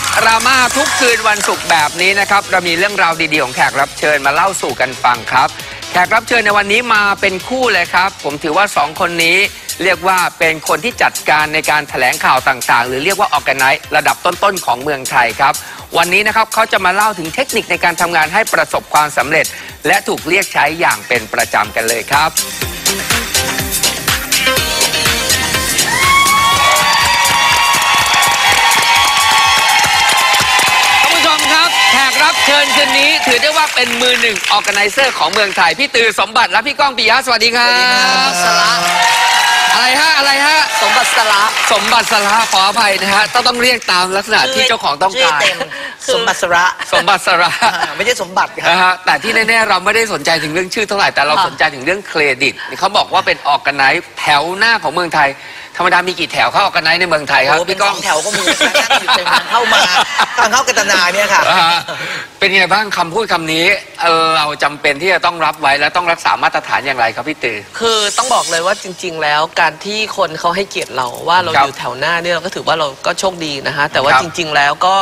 ชรรามาทุกคืนวันศุกร์แบบนี้นะครับ เรามีเรื่องราวดีๆของแขกรับเชิญมาเล่าสู่กันฟังครับ แขกรับเชิญในวันนี้มาเป็นคู่เลยครับ ผมถือว่าสองคนนี้ เรียกว่าเป็นคนที่จัดการในการแถลงข่าวต่างๆ หรือเรียกว่าออกกันไนระดับต้นๆของเมืองไทยครับ วันนี้นะครับเขาจะมาเล่าถึงเทคนิคในการทำงานให้ประสบความสำเร็จ และถูกเรียกใช้อย่างเป็นประจำกันเลยครับ ญคืนนี้ถือได้ว่าเป็นมือหนึ่งออแกไนเซอร์ของเมืองไทย พี่ตือสมบัติและพี่ก้องปิยะสวัสดีครับสละอะไรฮะอะไรฮะ สมบัติสละสมบัติสละขออภัยนะฮะต้องต้องเรียกตามลักษณะที่เจ้าของต้องชื่อการ เต็มสมบัติสระสมบัติสระ อ่าไม่ใช่สมบัติครับ นะฮะแต่ที่แน่ๆเราไม่ได้สนใจถึงเรื่องชื่อเท่าไหร่แต่เราค่ะ สนใจถึงเรื่องเครดิตเขาบอกว่าเป็นออกกันไนแถวหน้าของเมืองไทย ธรรมดามีกี่แถวเข้าออกกันไนในเมืองไทยครับโอ้เป็นพี่ก้สอองงแถวก็มีนั่งอยู่เต็มทางเข้ามาทางเข้ากันตนาเนี่ยค่ะอ่าฮะเป็นไงบ้างคำพูดคำนี้เอ่อเราจำเป็นที่จะต้องรับไว้และต้องรักษามาตรฐานอย่างไรครับพี่ตือ คือต้องบอกเลยว่าจริง ๆ แล้วการที่คนเขาให้เกียรติเราว่าเราครับอยู่แถวหน้าเนี่ยเราก็ถือว่าเราก็โชคดีนะคะแต่ว่าครับจริง ๆ แล้วก็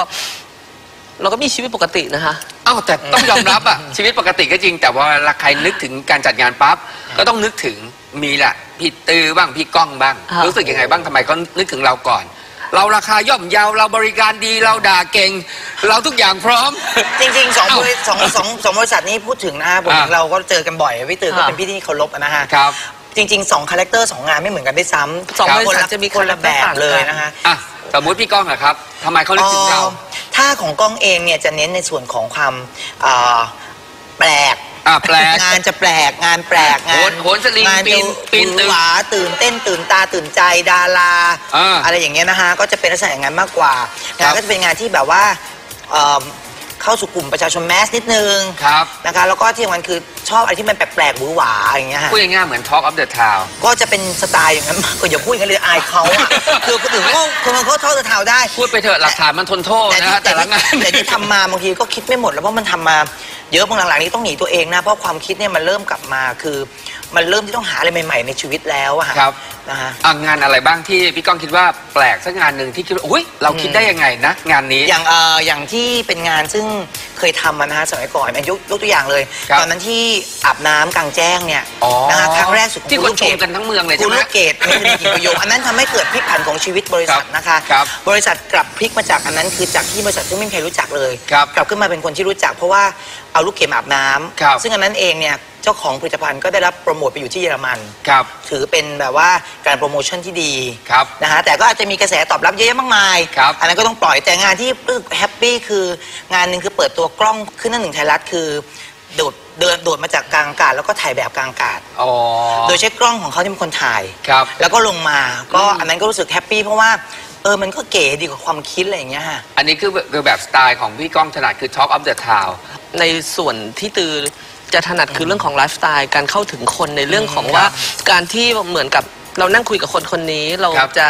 เราก็มีชีวิตปกตินะคะ อ้าวแต่ต้องยอมรับอะชีวิตปกติก็จริง แต่ว่าเวลาใครนึกถึงการจัดงานปั๊บก็ต้องนึกถึงมีแหละพี่ตือบ้างพี่ก้องบ้างครับรู้สึกยังไงบ้างทำไมเขานึกถึงเราก่อน เราราคาย่อมเยาวเราบริการดีเราด่าเก่ง เราทุกอย่างพร้อม จริงๆสองเอ้าบริสองสองสองบริษัทนี้พูดถึงนะฮะผมอ่า เราก็เจอกันบ่อยพี่ตื่นก็ค่ะเป็นพี่ที่เคารพนะฮะ ครับ จริงๆสองคาแรคเตอร์สองงานไม่เหมือนกันด้วยซ้ำสองครับบริษัทคนละจะมีคนละแบบคาแรคเตอร์ต่างกันเลยนะฮะอะสมมุติพี่ก้องอะครับทำไมเขานึกถึงเรา อ๋อถ้าของกล้องเองเนี่ยจะเน้นในส่วนของความเอ่อแปลก อะแปลก งานจะแปลกงานแปลกงานโหนโหนสลิงงานปีนจะปีนตึกหวือหวาตื่นเต้นตื่นตาตื่นใจดาราอ่าอะไรอย่างเงี้ยนะฮะก็จะเป็นลักษณะอย่างนั้นมากกว่าครังานบก็จะเป็นงานที่แบบว่าเอิ่มเข้าสู่กลุ่มประชาชนแมสนิดนึงครับ นะคะแล้วก็ที่สำคัญคือ ชอบอะไรที่มันแปลกๆหวือหวาอย่างเงี้ยฮะพูดง่ายๆเหมือน Talk of the Town ก็จะเป็นสไตล์อย่างนั้นมากกว่าอย่าพูดอย่างนั้นเลยอายเขาอะคือคนอื่นเขาคนเขาเท่าจะเท่าได้พูดไปเถอะหลักฐานมันทนโทษแต่นะที่ฮะแต่ละงานแต่ที่ทำมาบางทีก็คิดไม่หมดแล้วเพราะมันทำมาเยอะบางหลังๆนี้ต้องหนีตัวเองนะเพราะความคิดเนี่ยมันเริ่มกลับมาคือ มันเริ่มที่ต้องหาอะไรใหม่ ๆ ในชีวิตแล้วอะฮะครับ นะฮะ อะงานอะไรบ้างที่พี่ก้องคิดว่าแปลกสักงานหนึ่งที่คิดว่าอุ้ยเราคิดได้ยังไงนะ งานนี้ อย่างเอ่ออย่างที่เป็นงานซึ่งเคยทำมานะฮะสมัยก่อนยกยกตัวอย่างเลย ครับตอนนั้นที่อาบน้ำกลางแจ้งเนี่ยอ๋อนะฮะครั้งแรกสุดของที่ณคนลูกชเกมดกันทั้งเมืองเลยคุใช่ณไหมลูกเกดไม่ได้กี่ประโยคอันนั้นทำให้เกิดพลิกผันของชีวิตบริษัทนะคะ ครับบริษัทกลับพลิกมาจากอันนั้นคือจากที่บริษัทซึ่งไม่มีใครรู้จักเลย ครับกลับขึ้นมาเป็นคนที่รู้จัก เพราะว่าเอาลูกเกดมาอาบน้ำครับซึ่งอันนั้นเองเนี่ยเจ้าของผลิตภัณฑ์ก็ได้รับโปรโมทไปอยู่ที่เยอรมัน ครับ ถือเป็นแบบว่าการโปรโมชั่นที่ดีครับนะฮะแต่ก็อาจจะมีกระแสตอบรับเยอะแยะมากมายครับ อันนั้นก็ต้องปล่อยแต่งานที่รู้สึกแฮปปี้คืองานหนึ่งคือเปิดตัวกล้องขึ้นหน้าหนึ่งไทยรัฐคือโดดเดินโดดมาจากกลางอากาศแล้วก็ถ่ายแบบกลางอากาศ อ๋อ โดยใช้กล้องของเขาที่เป็นคนถ่าย ครับ แล้วก็ลงมาก็อืมอันนั้นก็รู้สึกแฮปปี้เพราะว่าเออมันก็เก๋ดีกว่าความคิดอะไรอย่างเงี้ยฮะอันนี้คือคือแบบสไตล์ของพี่ก้องถนัดคือ Talk of the Town ในส่วนที่ตือ จะถนัดคือเรื่องของไลฟ์สไตล์การเข้าถึงคนในเรื่องของครับว่า การที่เหมือนกับเรานั่งคุยกับคนคนนี้เราครับจะ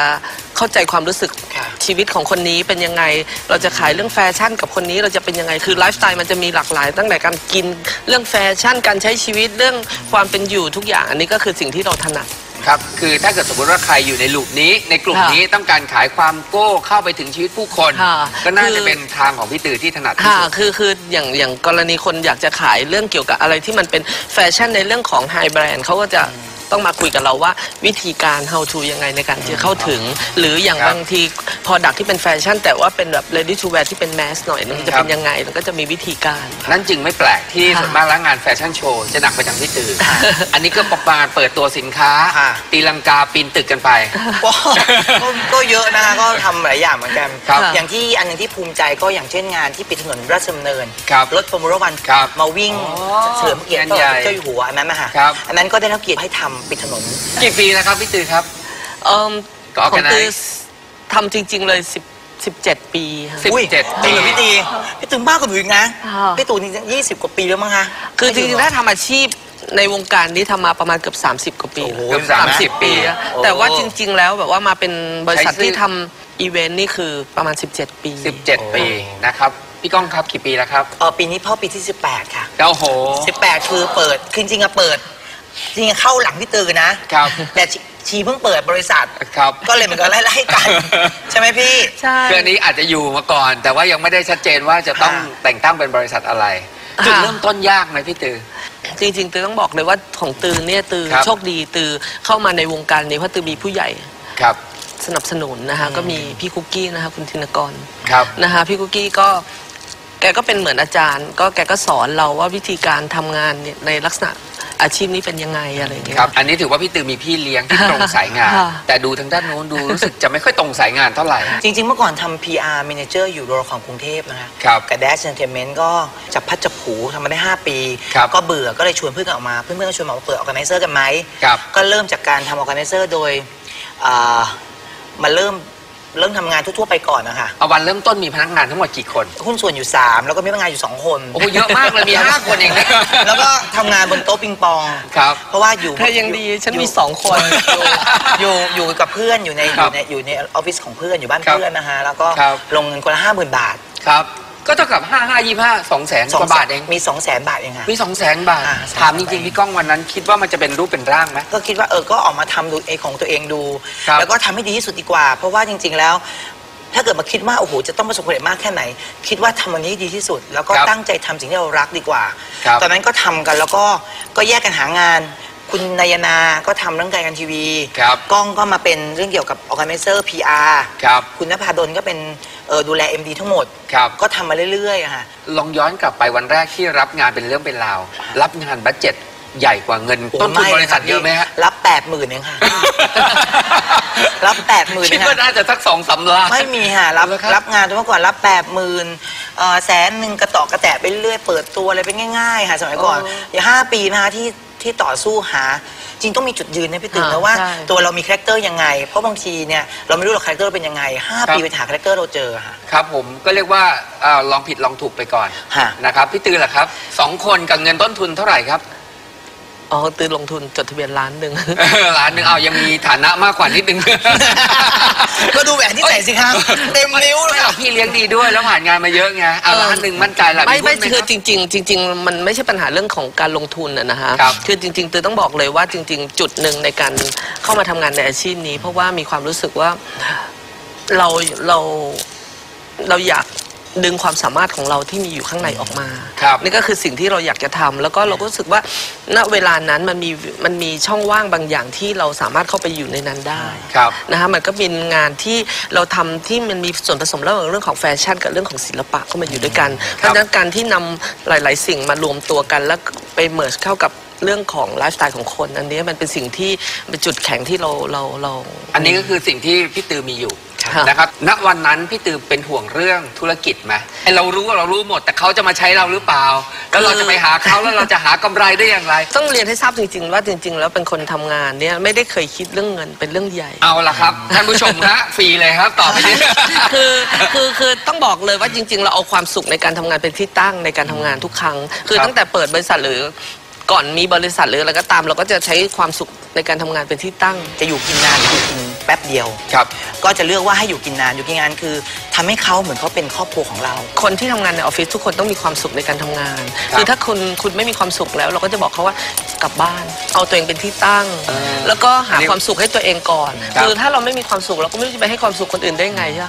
เข้าใจความรู้สึกครับชีวิตของคนนี้เป็นยังไง เราจะขายเรื่องแฟชั่นกับคนนี้เราจะเป็นยังไงคือไลฟ์สไตล์มันจะมีหลากหลาย ตั้งแต่การกินเรื่องแฟชั่น การใช้ชีวิตเรื่องความเป็นอยู่ทุกอย่าง อันนี้ก็คือสิ่งที่เราถนัด ครับ คือถ้าเกิดสมมติว่าใครอยู่ในลูปนี้ ในกลุ่มค่ะนี้ต้องการขายความโก้เข้าไปถึงชีวิตผู้คน ค่ะก็น่าคืจะอ เป็นทางของพี่ตือที่ถนัดที่ค่ะสุด คือคืออย่างอย่างกรณีคนอยากจะขายเรื่องเกี่ยวกับอะไรที่มันเป็นแฟชั่นในเรื่องของไฮแบรนด์เขาก็จะ ต้องมาคุยกับเราว่าวิธีการ how to ยังไงในการที่จะเข้าถึง หรืออย่างครับบางที product ที่เป็นแฟชั่น แต่ว่าเป็นแบบ ready to wear ที่เป็น mass หน่อยนึงจะครัเป็บ นยังไงมันก็จะมีวิธีการ นั่นจึงไม่แปลกที่ค่ะส่วนมากแล้วงานแฟชั่นโชว์จะหนักไปทางพี่ตื่นอันนี้ก็ประมาณเปิดตัวสินค้า ค่ะ ตีลังกาปีนตึกกันไป ก็ก็ก็เยอะนะคะก็ทำหลายอย่างเหมือนกันครับอย่างที่อันหนึงที่ภูมิใจก็อย่างเช่นงานที่ปิดถนนราชดำเนินครับรถฟอร์มูล่าวันครับมาวิ่งอ๋อเฉลิมพระเกียรติงานใหญ่ต่อเจ้าอยู่หัวอันนั้นนะคะครับ อันนั้นก็ได้รับเกียรติให้ทำปิดถนนกี่ปีแล้วครับพี่ตื่นครับ เอิ่มก็ของ organize ตือทำจริง ๆ เลย10 17 ปีค่ะ สิบอุ้ยเจ็ดจริงเหรอปีพี่ตีพี่ตื่นมากกว่าหนูอีกนะค่ะ พี่ตู่นี่ยี่สิบกว่าปีแล้วมั้งคะคือจริงๆถ้าทำอาชีพในวงการนี้ทำมาประมาณเกือบ 30 กว่าปีโอ้โห เกือบสาสามมสิสิบบปีอะแต่ว่าจริง ๆ แล้วแบบว่ามาเป็นบริษัทใช้ชื่อที่ทำอีเวนต์นี่คือประมาณ 17 ปี สิบเจ็ดปีนะครับ พี่ก้องครับกี่ปีแล้วครับเออปีนี้พ่อปีที่ 18 ค่ะโอ้โห 18 คือเปิดคือจริงๆอะเปิด จริงๆเข้าหลังพี่ตือนะครับ แต่ชีชีเพิ่งเปิดบริษัท ครับก็เลยเหมือนกันไล่ๆกัน ใช่ไหมพี่ ใช่ คืออันนี้อาจจะอยู่มาก่อน แต่ว่ายังไม่ได้ชัดเจนว่าจะต้องค่ะแต่งตั้งเป็นบริษัทอะไรค่ะ จุดเริ่มต้นยากไหมพี่ตือ จริงๆตือต้องบอกเลยว่าของตือเนี่ยตือครับ โชคดีตือเข้ามาในวงการนี้เพราะตือมีผู้ใหญ่ครับสนับสนุนนะคะก็มีพี่คุกกี้นะคะคุณธินกรครับ นะคะพี่คุกกี้ก็แกก็เป็นเหมือนอาจารย์ ก็แกก็สอนเราว่าวิธีการทำงานเนี่ยในลักษณะ อาชีพนี้เป็นยังไงอะไรอย่างเงี้ย ครับ อันนี้ถือว่าพี่ตือมีพี่เลี้ยงที่ตรงสายงาน ค่ะ แต่ดูทางด้านโน้นดูรู้สึกจะไม่ค่อยตรงสายงานเท่าไหร่ จริง ๆ เมื่อก่อนทำ PR Manager อยู่โรของกรุงเทพนะคะครับกับ Dash Entertainment ก็จับพัดจับผูทำมาได้ 5 ปี ครับก็เบื่อก็เลยชวนเพื่อนกันออกมา เพื่อนๆก็ชวนมาว่าเปิด Organizer กันไหม ครับก็เริ่มจากการทำ Organizer โดยอ่ามาเริ่ม เริ่มทำงานทั่วๆไปก่อนนะคะเอาวันเริ่มต้นมีพนักงานทั้งหมดกี่คน หุ้นส่วนอยู่ 3 แล้วก็มีพนักงานอยู่ 2 คนโอ้โหเยอะมากเลยมีห้าคนเองนะ แล้วก็ทำงานบนโต๊ะปิงปอง ครับ เพราะว่าอยู่เธอยังดีฉันมียู่สองคน อยู่อยู่อยู่กับเพื่อนอยู่ในอครัยู่บในอยู่ในออฟฟิศของเพื่อนอยู่บ้านครับเพื่อนนะฮะแล้วก็ครับ ลงเงินคนละห้าหมื่นบาท ครับ ก็เท่ากับห้าห้ายี่ห้าสองแสนกว่าบาทเอง มีสองแสนบาทเองค่ะ มีสองแสนบาท อ่าถามจริงๆพี่ก้องวันนั้น คิดว่ามันจะเป็นรูปเป็นร่างไหม ก็คิดว่าเออ ก็ออกมาทำดูเองของตัวเองดู ครับแล้วก็ทำให้ดีที่สุดดีกว่า เพราะว่าจริง ๆ แล้ว ถ้าเกิดมาคิดว่าโอ้โหจะต้องประสบความสำเร็จมากแค่ไหน คิดว่าทำวันนี้ให้ดีที่สุด แล้วก็ครับตั้งใจทำสิ่งที่เรารักดีกว่า ครับตอนนั้นก็ทำกันแล้วก็ก็แยกกันหางาน คุณนายนาก็ทำเรื่องรายการทีวีครับก้องก็มาเป็นเรื่องเกี่ยวกับ organizer PR ครับ คุณนภาดลก็เป็น เอ่อดูแล MD ทั้งหมด ครับ ก็ทำมาเรื่อยๆอะค่ะ ลองย้อนกลับไปวันแรกที่รับงานเป็นเรื่องเป็นราว รับงานบัตเจ็ตใหญ่กว่าเงินต้นทุนบริษัทเยอะไหมฮะ รับแปดหมื่นเองค่ะ รับแปดหมื่นคิดว่าน่าจะสักสองสามล้าน ไม่มีค่ะรับเหรอครับ รับงานเมื่อก่อนรับแปดหมื่นแสนหนึ่งกระต่อกระแตะไปเรื่อยเปิดตัวอะไรเป็นง่าย ๆ ค่ะ สมัยก่อน อย่าห้าปีนะคะที่ ที่ต่อสู้หา จริงต้องมีจุดยืนนะพี่ตื่นค่ะนะว่า ใช่ตัวเรามีคาแรคเตอร์ยังไง เพราะบางทีเนี่ยเราไม่รู้หรอกคาแรคเตอร์เป็นยังไงห้าปีไปหาคาแรคเตอร์เราเจอค่ะ ครับผมก็เรียกว่าเอ่อลองผิดลองถูกไปก่อนฮะ นะครับพี่ตือล่ะครับสองคนกับเงินต้นทุนเท่าไหร่ครับ อ๋อตื่นลงทุนจดทะเบียนล้านหนึ่งล้านหนึ่งเอายังมีฐานะมากกว่านิดนึง ก็ดูแหวนที่ใส่สิครับเต็มนิ้วเลยไม่หรอกพี่เลี้ยงดีด้วยแล้วผ่านงานมาเยอะไงเอาล้านหนึ่งมั่นใจแหละไม่ไม่หุ้นห คือรับจริง ๆ จริง ๆ มันไม่ใช่ปัญหาเรื่องของการลงทุนอะนะฮะครับคือจริงๆตือต้องบอกเลยว่าจริง ๆ จุดหนึ่งในการเข้ามาทำงานในอาชีพนี้ เพราะว่ามีความรู้สึกว่าเราเราเราอยาก ดึงความสามารถของเราที่มีอยู่ข้างในออกมา ครับนี่ก็คือสิ่งที่เราอยากจะทำแล้วก็เราก็รู้สึกว่าณเวลานั้นมันมีมันมีช่องว่างบางอย่างที่เราสามารถเข้าไปอยู่ในนั้นได้ครับนะคะมันก็เป็นงานที่เราทำที่มันมีส่วนผสมระหว่างเรื่องของแฟชั่นกับเรื่องของศิลปะเข้ามาอยู่ด้วยกัน เพราะฉะนั้นการที่นำหลาย ๆ สิ่งมารวมตัวกันแล้วไปเมิร์เข้ากับเรื่องของไลฟ์สไตล์ของคน อันนี้มันเป็นสิ่งที่เป็นจุดแข็งที่เราเราเรา อันนี้ก็คือสิ่งที่พี่ตือมีอยู่ ค่ะนะครับ ณ วันนั้นพี่ตือเป็นห่วงเรื่องธุรกิจไหมไอเรารู้ว่าเรารู้หมด แต่เขาจะมาใช้เราหรือเปล่า แล้วเราจะไปหาเขาแล้วเราจะหากำไรได้อย่างไร ต้องเรียนให้ทราบจริง ๆ ว่าจริง ๆ แล้วเป็นคนทำงานเนี่ยไม่ได้เคยคิดเรื่องเงินเป็นเรื่องใหญ่ เอาละครับ ท่านผู้ชมฮะ ฟรีเลยครับ ต่อไปนี้ คือคือคือต้องบอกเลยว่าจริง ๆ เราเอาความสุขในการทำงานเป็นที่ตั้งในการทำงานทุกครั้ง คือครับ ตั้งแต่เปิดบริษัทหรือก่อนมีบริษัทหรืออะไรก็ตาม เราก็จะใช้ความสุขในการทำงานเป็นที่ตั้ง จะอยู่กินนานหรืออยู่กิน แป๊บเดียว ครับ ก็จะเลือกว่าให้อยู่กินนานอยู่กินนานคือทำให้เขาเหมือนเขาเป็นครอบครัวของเรา คนที่ทำงานในออฟฟิศทุกคนต้องมีความสุขในการทำงานครับคือถ้าคุณคุณไม่มีความสุขแล้ว เราก็จะบอกเขาว่ากลับบ้าน เอาตัวเองเป็นที่ตั้งเออแล้วก็หาอันนี้ความสุขให้ตัวเองก่อนครับ คือถ้าเราไม่มีความสุขเราก็ไม่รู้จะไปให้ความสุขคนอื่นได้ไงใช่ไหม